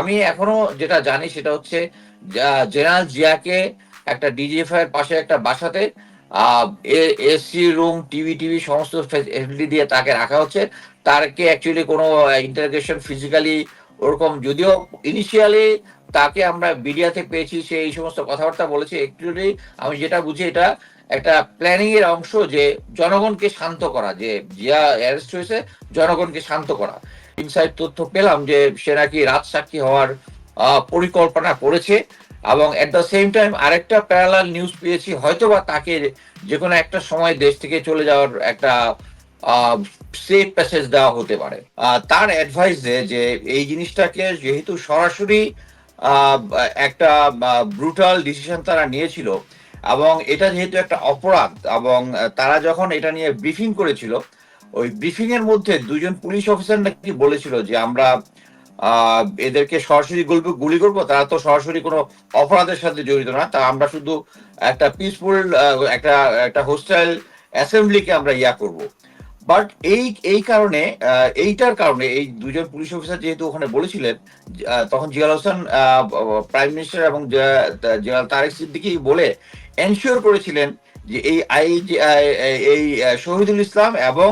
আমি এখনও যেটা জানি সেটা হচ্ছে জেনারেল জিয়াকে একটা ডিজিএফআই এর পাশে একটা বাসাতে এসি রুম, টিভি টিভি সমস্ত ফেসিলিটি দিয়ে তাকে রাখা হচ্ছে। তাকে অ্যাকচুয়ালি কোনো ইন্টারগ্রেশন ফিজিক্যালি ওরকম যদিও ইনিশিয়ালি তাকে আমরা মিডিয়াতে পেয়েছি, সে এই সমস্ত কথাবার্তা বলেছে। অ্যাকচুয়ালি আমি যেটা বুঝি এটা একটা প্ল্যানিং এর অংশ যে জনগণকে শান্ত করা, যে জিয়া অ্যারেস্ট হয়েছে, জনগণকে শান্ত করা। ইনসাইড তথ্য পেলাম যে সে নাকি রাত সাক্ষী হওয়ার পরিকল্পনা করেছে এবং এট দ্য সেম টাইম আরেকটা প্যারালাল নিউজ পেয়েছি, হয়তোবা তাকে যে কোনো একটা সময় দেশ থেকে চলে যাওয়ার একটা সেফ প্যাসেজ দেওয়া হতে পারে। তার অ্যাডভাইস যে এই জিনিসটাকে যেহেতু সরাসরি একটা ব্রুটাল ডিসিশন তারা নিয়েছিল এবং এটা যেহেতু একটা অপরাধ এবং তারা যখন এটা নিয়ে ব্রিফিং করেছিল ওই ব্রিফিং এর মধ্যে দুজন পুলিশ অফিসার নাকি বলেছিল যে আমরা এদেরকে সরাসরি গুলি গুলি করব, তারা তো সরাসরি কোনো অপরাধের সাথে জড়িত না, তা আমরা শুধু একটা পিসফুল একটা একটা হোস্টাইল অ্যাসেম্বলিকে আমরা ইয়া করব। বাট এই এই কারণে এইটার কারণে এই দুজন পুলিশ অফিসার যেহেতু ওখানে বলেছিলেন তখন জিয়াল হোসেন প্রাইম মিনিস্টার এবং তারেক সিদ্দিকি বলে এনশিওর করেছিলেন যে এই এই শহীদুল ইসলাম এবং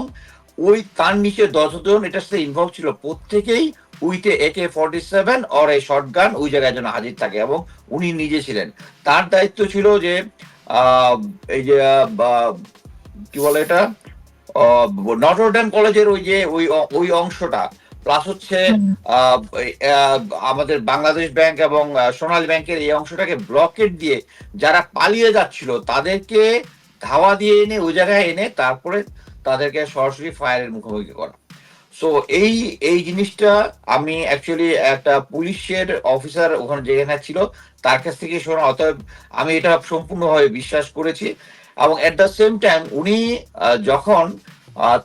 ওই তার নিচে দশজন এটার সাথে ইনভলভ ছিল প্রত্যেকেই। উইটে একে ফর্টি সেভেন অর এই শর্ট গান ওই জায়গায় যেন হাজির থাকে এবং উনি নিজে ছিলেন। তার দায়িত্ব ছিল যে এই যে কি বলে এটা? নটরডেম কলেজের ওই যে ওই ওই অংশটা। প্লাস হচ্ছে আমাদের বাংলাদেশ ব্যাংক এবং সোনালী ব্যাংকের এই অংশটাকে ব্লকেট দিয়ে যারা পালিয়ে যাচ্ছিল তাদেরকে ধাওয়া দিয়ে এনে ওই জায়গায় এনে তারপরে তাদেরকে সরাসরি ফায়ারের মুখোমুখি করা। সো এই এই জিনিসটা আমি অ্যাকচুয়ালি একটা পুলিশের অফিসার ওখানে যেখানে ছিল, তার কাছ থেকে শোনা। অতএব আমি এটা সম্পূর্ণভাবে বিশ্বাস করেছি এবং এট দ্য সেম টাইম উনি যখন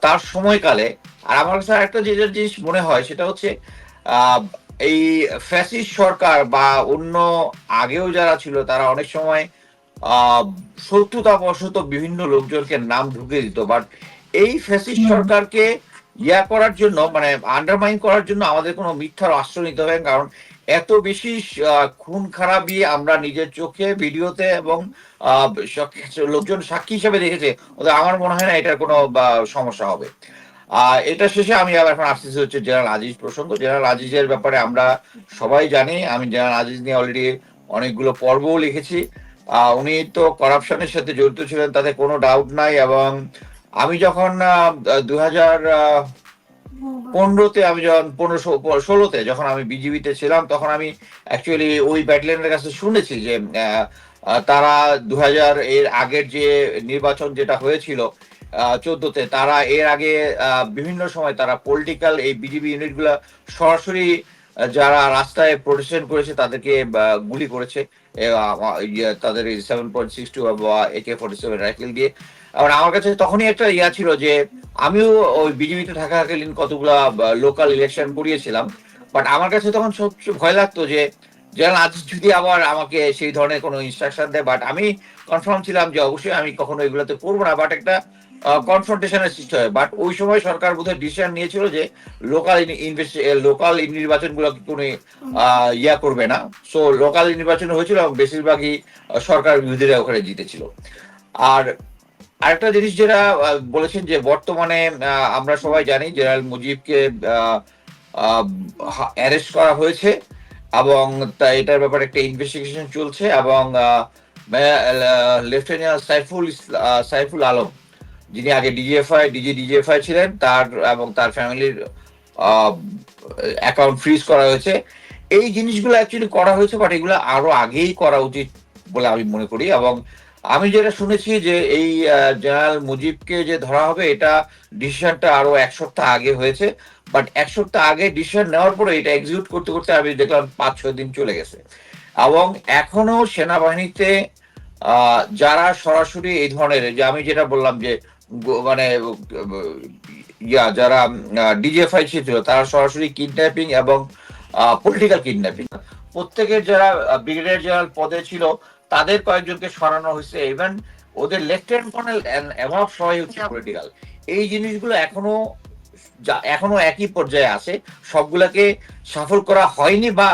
তার সময়কালে, আর আমার কাছে একটা যে জিনিস মনে হয় সেটা হচ্ছে এই ফ্যাসিস্ট সরকার বা অন্য আগেও যারা ছিল, তারা অনেক সময় শত্রুতাবশত বিভিন্ন লোকজনকে নাম ঢুকে দিত। বাট এই ফ্যাসিস্ট সরকারকে ইয়া করার জন্য মানে আন্ডারমাইন করার জন্য আমাদের কোনো মিথ্যার আশ্রয় নিতে হবে কারণ এত বেশি খুন খারাপই আমরা নিজের চোখে ভিডিওতে এবং লোকজন সাক্ষী হিসেবে দেখেছে। আমার মনে হয় না এটার কোনো সমস্যা হবে। এটা শেষে আমি আবার এখন আসতেছি হচ্ছে জেনারেল আজিজ প্রসঙ্গ। জেনারেল আজিজের ব্যাপারে আমরা সবাই জানি। আমি জেনারেল আজিজ নিয়ে অলরেডি অনেকগুলো পর্বও লিখেছি। আহ, উনি তো করাপশনের সাথে জড়িত ছিলেন তাতে কোনো ডাউট নাই এবং আমি যখন দু হাজার পনেরোতে আমি যখন পনেরো ষোলোতে যখন আমি বিজিবিতে ছিলাম তখন আমি অ্যাকচুয়ালি ওই ব্যাটলিয়ানের কাছে শুনেছি যে তারা দু হাজার এর আগের যে নির্বাচন যেটা হয়েছিল চোদ্দতে তারা এর আগে বিভিন্ন সময় তারা পলিটিক্যাল এই বিজিবি ইউনিটগুলো সরাসরি যারা রাস্তায় প্রোটেস্টেশন করেছে তাদেরকে গুলি করেছে। এ, ইয়ে, তাদের সেভেন পয়েন্ট সিক্স টু বা একে ফোর্টি সেভেন রাইফেল দিয়ে। আর আমার কাছে তখনই একটা ইয়া ছিল যে, আমিও ওই বিজেপিতে থাকাকালীন কতগুলা লোকাল ইলেকশন করিয়েছিলাম বাট আমার কাছে তখন সবচেয়ে ভয় লাগতো যে, যেন আজ যদি আবার আমাকে সেই ধরনের কোনো ইনস্ট্রাকশন দেয় বাট আমি কনফার্ম ছিলাম যে অবশ্যই আমি কখনো এগুলোতে করব না বাট একটা কনফ্রন্টেশনের সৃষ্টি হয়। বাট ওই সময় সরকার বোধহয় ডিসিশন নিয়েছিল যে লোকাল লোকাল নির্বাচনগুলো কোনো ইয়া করবে না। সো লোকাল নির্বাচন হয়েছিল এবং বেশিরভাগই সরকার বিরোধীরা ওখানে জিতেছিল। আর আরেকটা জিনিস যেটা বলেছেন যে বর্তমানে আমরা সবাই জানি জেনারেল মুজিবকে অ্যারেস্ট করা হয়েছে এবং তা এটার ব্যাপারে একটা ইনভেস্টিগেশন চলছে এবং লেফটেন্যান্ট সাইফুল সাইফুল আলম, যিনি আগে ডিজিএফআই, ডিজি ডিজিএফআই ছিলেন, তার এবং তার ফ্যামিলির অ্যাকাউন্ট ফ্রিজ করা হয়েছে। এই জিনিসগুলো অ্যাকচুয়ালি করা হয়েছে বাট এগুলো আরও আগেই করা উচিত বলে আমি মনে করি এবং আমি যেটা শুনেছি যে এই জেনারেল মুজিবকে যে ধরা হবে, এটা ডিসিশনটা আরও এক সপ্তাহ আগে হয়েছে। বাট এক সপ্তাহ আগে ডিসিশন নেওয়ার পরে এটা এক্সিকিউট করতে করতে আমি দেখলাম পাঁচ, ছয় দিন চলে গেছে। এবং এখনও সেনাবাহিনীতে যারা সরাসরি এই ধরনের, যে আমি যেটা বললাম যে মানে ইয়া, যারা ডিজিএফআই ছিল, তারা সরাসরি কিডন্যাপিং এবং পলিটিক্যাল কিডন্যাপিং প্রত্যেকের যারা ব্রিগেডিয়ার জেনারেল পদে ছিল তাদের কয়েকজনকে সরানো হয়েছে ইভেন ওদের লেফটেন্যান্ট কর্নেল এভাব সবাই হচ্ছে পলিটিক্যাল এই জিনিসগুলো এখনও যা এখনও একই পর্যায়ে আছে সবগুলাকে সফল করা হয়নি বা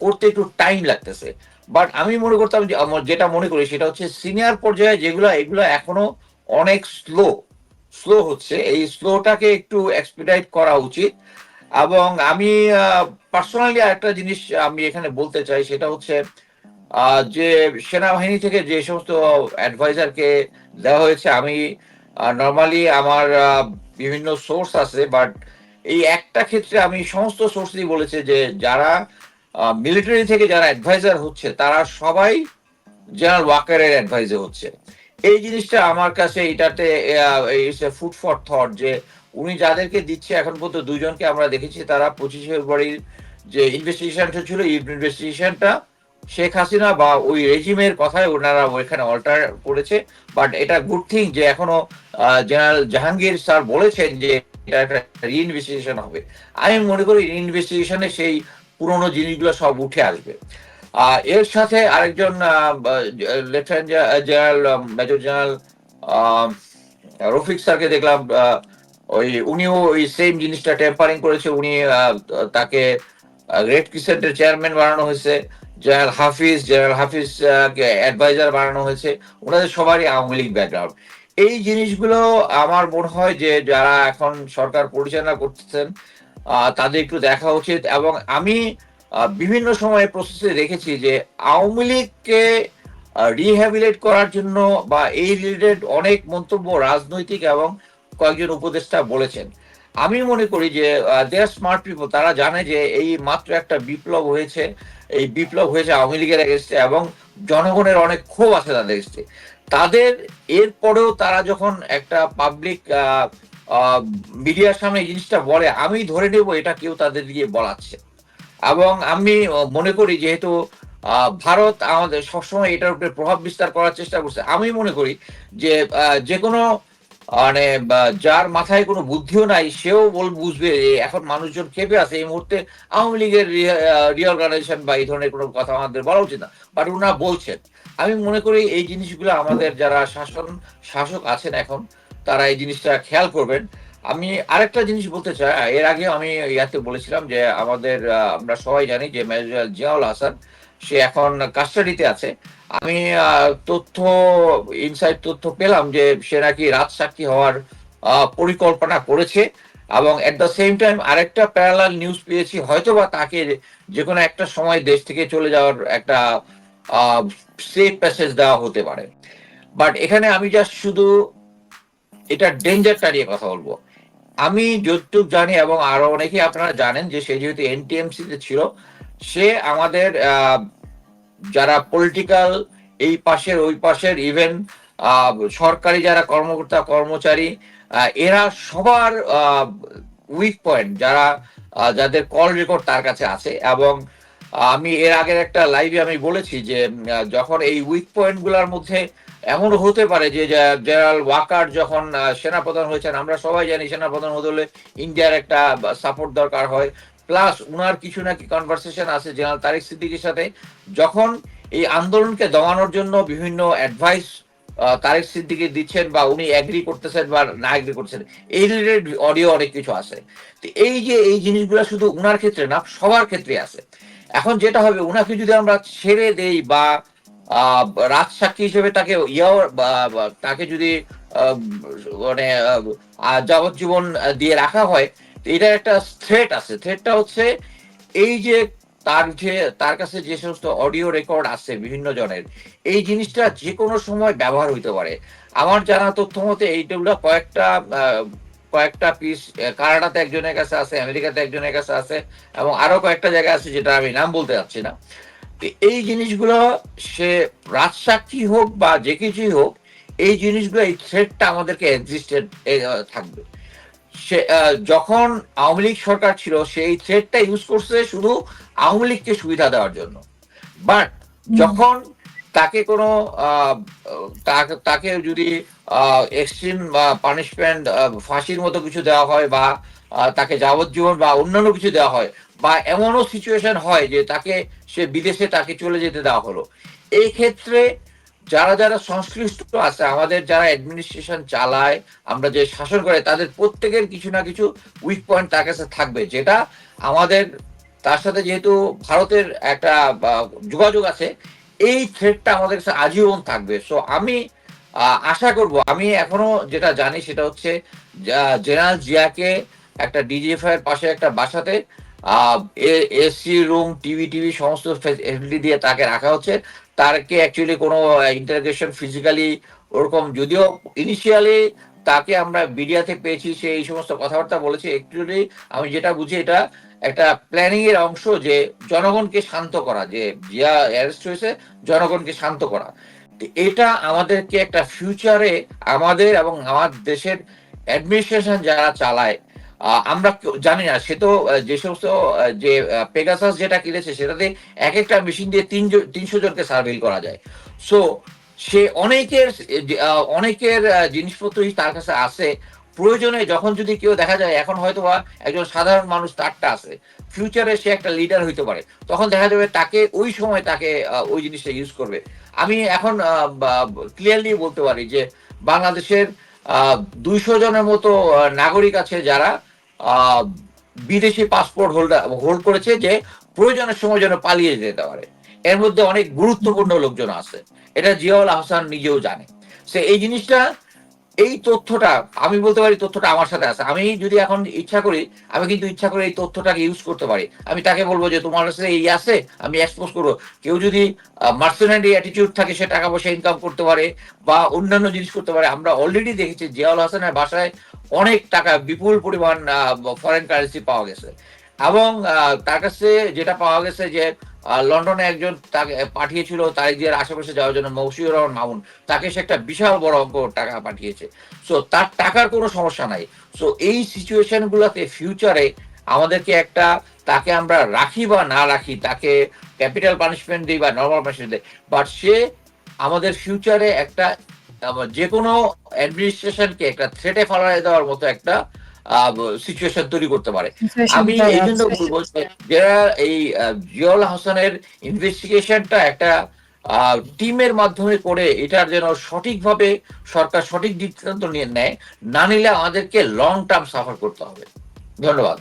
করতে একটু টাইম লাগতেছে। বাট আমি মনে করতাম যে যেটা মনে করি সেটা হচ্ছে সিনিয়র পর্যায়ে যেগুলো এগুলো এখনও অনেক স্লো স্লো হচ্ছে। এই স্লোটাকে একটু এক্সপিডাইট করা উচিত। এবং আমি পার্সোনালি একটা জিনিস আমি এখানে বলতে চাই সেটা হচ্ছে যে সেনাবাহিনী থেকে যে সমস্ত অ্যাডভাইজারকে দেওয়া হয়েছে, আমি নর্মালি আমার বিভিন্ন সোর্স আছে বাট এই একটা ক্ষেত্রে আমি সমস্ত সোর্সই বলেছে যে যারা মিলিটারি থেকে যারা অ্যাডভাইজার হচ্ছে, তারা সবাই জেনারেল ওয়াকারের অ্যাডভাইজার হচ্ছে। এই জিনিসটা আমার কাছে এটাতে ফুড ফর থট যে উনি যাদেরকে দিচ্ছে, এখন পর্যন্ত দুজনকে আমরা দেখেছি, তারা পঁচিশে ফেব্রুয়ারির যে ইনভেস্টিগেশনটা ছিল ইনভেস্টিগেশনটা শেখ হাসিনা বা ওই রেজিমের কথায় ওনারা ওইখানে অল্টার করেছে বাট এটা গুড থিং যে এখনও জেনারেল জাহাঙ্গীর স্যার বলেছেন যে এটা একটা রিইনভেস্টিগেশন হবে। আমি মনে করি রিইনভেস্টিগেশনে সেই পুরোনো জিনিসগুলো সব উঠে আসবে। এর সাথে আরেকজন lieutenant general major general Rafiq স্যারকে দেখলাম ওই উনিও ওই সেম জিনিসটা টেম্পারিং করেছে। উনি তাকে রেড ক্রিসেন্টের চেয়ারম্যান বানানো হয়েছে। General Hafiz general Hafiz adviser বানানো হয়েছে। ওনাদের সবারই আওয়ামী লীগ ব্যাকগ্রাউন্ড এই জিনিসগুলো আমার মনে হয় যে যারা এখন সরকার পরিচালনা করতেছেন তাদের একটু দেখা উচিত। এবং আমি বিভিন্ন সময়ে প্রসেসে দেখেছি যে আওয়ামী লীগকে রিহ্যাবিলেট করার জন্য বা এই রিলেটেড অনেক মন্তব্য রাজনৈতিক এবং কয়েকজন উপদেষ্টা বলেছেন। আমি মনে করি যে দেয়ার স্মার্ট পিপল তারা জানে যে এই মাত্র একটা বিপ্লব হয়েছে। এই বিপ্লব হয়েছে আওয়ামী লীগের এগেস্টে এবং জনগণের অনেক ক্ষোভ আছে তাদের এগেস্টে তাদের এরপরেও তারা যখন একটা পাবলিক মিডিয়ার সামনে এই জিনিসটা বলে, আমি ধরে নেব এটা কেউ তাদের দিয়ে বলাচ্ছে। এবং আমি মনে করি যেহেতু ভারত আমাদের সবসময় এটার উপরে প্রভাব বিস্তার করার চেষ্টা করছে, আমি মনে করি যে যে কোনো মানে যার মাথায় কোনো বুদ্ধিও নাই, সেও বল, বুঝবে এখন মানুষজন খেপে আছে। এই মুহূর্তে আওয়ামী লীগের রিঅর্গানাইজেশন বা এই ধরনের কোনো কথা আমাদের বলা উচিত না। বাট ওনারা বলছেন, আমি মনে করি এই জিনিসগুলো আমাদের যারা শাসন, শাসক আছেন এখন, তারা এই জিনিসটা খেয়াল করবেন। আমি আরেকটা জিনিস বলতে চাই, এর আগে আমি ইয়াতে বলেছিলাম যে আমাদের আমরা সবাই জানি যে মেজর জিয়াউল হাসান, সে এখন কাস্টাডিতে আছে। আমি তথ্য ইনসাইড তথ্য পেলাম যে সে নাকি রাত সাক্ষী হওয়ার পরিকল্পনা করেছে এবং এট দ্য সেম টাইম আরেকটা প্যারালাল নিউজ পেয়েছি হয়তো বা তাকে যে কোনো একটা সময় দেশ থেকে চলে যাওয়ার একটা সেফ প্যাসেজ দেওয়া হতে পারে। বাট এখানে আমি জাস্ট শুধু এটা ডেঞ্জারটা নিয়ে কথা বলব। আমি যতটুক জানি এবং আরও অনেকেই আপনারা জানেন যে সে যেহেতু এনটিএমসি তে ছিল, সে আমাদের যারা পলিটিক্যাল এই পাশের, ওই পাশের ইভেন সরকারি যারা কর্মকর্তা, কর্মচারী এরা সবার উইক পয়েন্ট যারা যাদের কল রেকর্ড তার কাছে আছে। এবং আমি এর আগের একটা লাইভে আমি বলেছি যে যখন এই উইক পয়েন্টগুলার মধ্যে এমন হতে পারে যে, যে- জেনারেল ওয়াকার যখন সেনাপ্রধান হয়েছেন, আমরা সবাই জানি সেনাপ্রধান হতে হলে ইন্ডিয়ার একটা সাপোর্ট দরকার হয়। প্লাস উনার কিছু নাকি কনভারসেশন আছে জেনারেল তারিক সিদ্দিকির সাথে। যখন এই আন্দোলনকে দমানোর জন্য বিভিন্ন অ্যাডভাইস তারেক সিদ্দিকি দিচ্ছেন বা উনি এগ্রি করতেছেন বা না এগ্রি করছেন, এই রিলেটেড অডিও অনেক কিছু আছে। তো এই যে এই জিনিসগুলো শুধু উনার ক্ষেত্রে না, সবার ক্ষেত্রে আছে। এখন যেটা হবে, উনাকে যদি আমরা ছেড়ে দেই বা রাজ সাক্ষী হিসেবে তাকে ইয়াও তাকে যদি মানে যাবজ্জীবন দিয়ে রাখা হয় এটার একটা থ্রেট আছে। থ্রেটটা হচ্ছে এই যে তার যে, তার কাছে যে সমস্ত অডিও রেকর্ড আছে বিভিন্ন জনের, এই জিনিসটা যে কোনো সময় ব্যবহার হইতে পারে। আমার জানা তথ্য মতে এইগুলো কয়েকটা কয়েকটা পিস কানাডাতে একজনের কাছে আছে, আমেরিকাতে একজনের কাছে আছে, এবং আরও কয়েকটা জায়গা আছে যেটা আমি নাম বলতে চাচ্ছি না। এই জিনিসগুলো সে রাজসাক্ষী হোক বা যে কিছুই হোক, এই জিনিসগুলো এই থ্রেটটা আমাদেরকে এক্সিস্টেড থাকবে। সে যখন আওয়ামী লীগ সরকার ছিল সেই থ্রেটটা ইউজ করছে শুধু আওয়ামী লীগকে সুবিধা দেওয়ার জন্য। বাট যখন তাকে কোনো তাকে- তাকে যদি এক্সট্রিম পানিশমেন্ট ফাঁসির মতো কিছু দেওয়া হয় বা তাকে যাবজ্জীবন বা অন্যান্য কিছু দেওয়া হয় বা এমনও সিচুয়েশন হয় যে তাকে সে বিদেশে তাকে চলে যেতে দেওয়া হলো। এই ক্ষেত্রে যারা যারা সংশ্লিষ্ট আছে, আমাদের যারা অ্যাডমিনিস্ট্রেশন চালায়, আমরা যে শাসন করে, তাদের প্রত্যেকের কিছু না কিছু উইক পয়েন্ট তার কাছে থাকবে। যেটা আমাদের, তার সাথে যেহেতু ভারতের একটা যোগাযোগ আছে, এই থ্রেডটা আমাদের কাছে আজীবন থাকবে। সো আমি আশা করব, আমি এখনও যেটা জানি সেটা হচ্ছে জেনারেল জিয়াকে একটা ডিজিএফআই এর পাশে একটা বাসাতে এসি রুম, টিভি টিভি, সমস্ত ফেসিলিটি দিয়ে তাকে রাখা হচ্ছে। তারকে অ্যাকচুয়ালি কোনো ইন্টারগ্রেশন ফিজিক্যালি ওরকম, যদিও ইনিশিয়ালি তাকে আমরা মিডিয়াতে পেয়েছি, সে এই সমস্ত কথাবার্তা বলেছে। অ্যাকচুয়ালি আমি যেটা বুঝি এটা একটা প্ল্যানিং এর অংশ যে জনগণকে শান্ত করা, যে জিয়া অ্যারেস্ট হয়েছে জনগণকে শান্ত করা। এটা আমাদেরকে একটা ফিউচারে আমাদের এবং আমার দেশের অ্যাডমিনিস্ট্রেশন যারা চালায় আমরা জানি না, সে তো যে সমস্ত যে পেগাসাস যেটা কিনেছে, সেটাতে এক একটা মেশিন দিয়ে তিনজন তিনশো জনকে সার্ভেল করা যায়। সো সে অনেকের অনেকের জিনিসপত্রই তার কাছে আছে। প্রয়োজনে যখন যদি কেউ দেখা যায়, এখন হয়তো বা একজন সাধারণ মানুষ তারটা আছে। ফিউচারে সে একটা লিডার হইতে পারে। তখন দেখা যাবে তাকে, ওই সময় তাকে ওই জিনিসটা ইউজ করবে। আমি এখন ক্লিয়ারলি বলতে পারি যে, বাংলাদেশের দুইশো জনের মতো নাগরিক আছে যারা বিদেশি পাসপোর্ট হোল্ডার হোল্ড করেছে যে প্রয়োজনের সময় যেন পালিয়ে যেতে পারে। এর মধ্যে অনেক গুরুত্বপূর্ণ লোকজন আছে। এটা জিয়াউল আহসান নিজেও জানে। সে এই জিনিসটা, এই তথ্যটা, আমি বলতে পারি তথ্যটা আমার সাথে আছে। আমি যদি এখন ইচ্ছা করি, আমি কিন্তু ইচ্ছা করে এই তথ্যটাকে ইউজ করতে পারি। আমি তাকে বলব যে, তোমার কাছে এই আছে, আমি এক্সপোজ করব। কেউ যদি মার্সেনারি অ্যাটিটিউড থাকে, সে টাকা পয়সা ইনকাম করতে পারে বা অন্যান্য জিনিস করতে পারে। আমরা অলরেডি দেখেছি জিয়াউল হাসানের বাসায় অনেক টাকা, বিপুল পরিমাণ ফরেন কারেন্সি পাওয়া গেছে। এবং তার কাছে যেটা পাওয়া গেছে যে লন্ডনে একজন তাকে পাঠিয়েছিল তারিখের আশেপাশে যাওয়ার জন্য মৌসিউর রহমান মামুন, তাকে সে একটা বিশাল বড় অঙ্ক টাকা পাঠিয়েছে। সো তার টাকার কোনো সমস্যা নাই। সো এই সিচুয়েশন গুলাতে ফিউচারে আমাদেরকে একটা, তাকে আমরা রাখি বা না রাখি, তাকে ক্যাপিটাল পানিশমেন্ট দিই বা নর্মাল পানিশমেন্ট দিই বাট সে আমাদের ফিউচারে একটা যে কোনো অ্যাডমিনিস্ট্রেশনকে একটা থ্রেটে ফেলায় দেওয়ার মতো একটা সিচুয়েশন তৈরি করতে পারে। আমি এই জন্য বলব যে যারা এই জিয়াউল হাসানের ইনভেস্টিগেশনটা একটা টিমের মাধ্যমে করে এটার যেন সঠিকভাবে সরকার সঠিক সিদ্ধান্ত নিয়ে নেয় না নিলে আমাদেরকে লং টার্ম সাফার করতে হবে। ধন্যবাদ।